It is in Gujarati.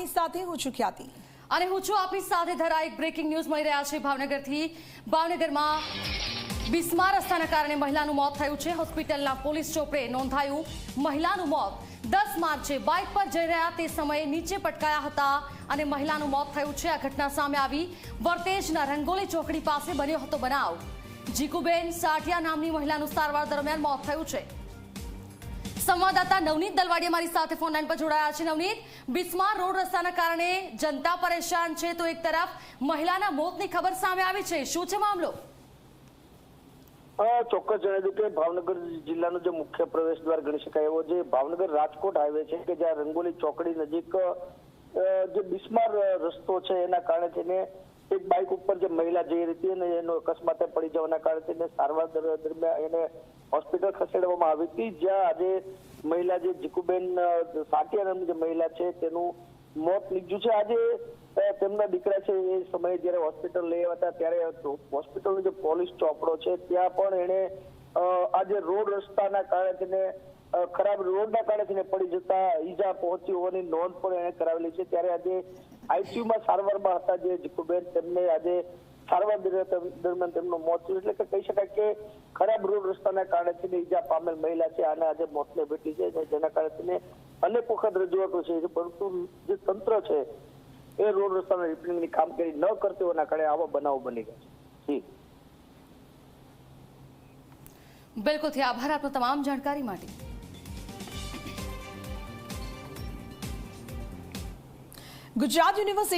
આપની સાથે હું છું ખ્યાતિ. અને હું છું આપની સાથે ધરા એક બ્રેકિંગ ન્યૂઝ મળી રહ્યા છે ભાવનગરથી. ભાવનગરમાં બિસ્માર રસ્તાના કારણે મહિલાનું મોત થયું છે. હોસ્પિટલના પોલીસ ચોપડે નોંધાયું મહિલાનું મોત. દસ માર્ચે બાઇક પર જઈ રહ્યા તે સમયે નીચે પટકાયા હતા અને મહિલાનું મોત થયું છે. આ ઘટના સામે આવી. વર્તેજના રંગોલી ચોકડી પાસે બન્યો હતો બનાવ. જીકુબેન સાઠિયા નામની મહિલાનું સારવાર દરમિયાન મોત થયું છે. સંવાદદાતા નવનીત દલવાડી અમારી સાથે ફોન લાઈન પર જોડાયા છે. નવનીત, બિસ્માર રોડ રસ્તાના કારણે જનતા પરેશાન છે તો એક તરફ મહિલાના મોતની ખબર સામે આવી છે. શું છે મામલો? ચોક્કસ જણાવી દઉં કે ભાવનગર જિલ્લાનો જે મુખ્ય પ્રવેશ દ્વાર ગણી શકાય એવો જે ભાવનગર રાજકોટ હાઈવે છે કે જ્યાં રંગોલી ચોકડી નજીક જે બિસ્માર રસ્તો છે એના કારણે તેને એક બાઇક ઉપર જે મહિલા જઈ રહી હતી અને એનો અકસ્માતે પડી જવાના કારણે તેને સારવાર દરમિયાન એને હોસ્પિટલ ખસેડવામાં આવી હતી, જ્યાં આજે મહિલા જે જીકુબેન સાટિયા નામની જે મહિલા છે, તેનું મોત નીપજ્યું છે. આજે તેમના દીકરા છે એ સમયે જ્યારે હોસ્પિટલ લઈ આવ્યા હતા, ત્યારે હોસ્પિટલનો જે પોલીસ ચોપડો છે, ત્યાં પણ એને આજે રોડ રસ્તાના કારણે તેને ખરાબ રોડના કારણે તેને પડી જતા ઈજા પહોંચી હોવાની નોંધ પણ એને કરાવેલી છે. ત્યારે આજે આઈસીયુમાં સારવારમાં હતા જે જીકુબેન, તેમને આજે સારવાર દર- દરમિયાન આવા બનાવો બની ગયા છે. આભાર આપનો તમામ જાણકારી માટે. ગુજરાત યુનિવર્સિટી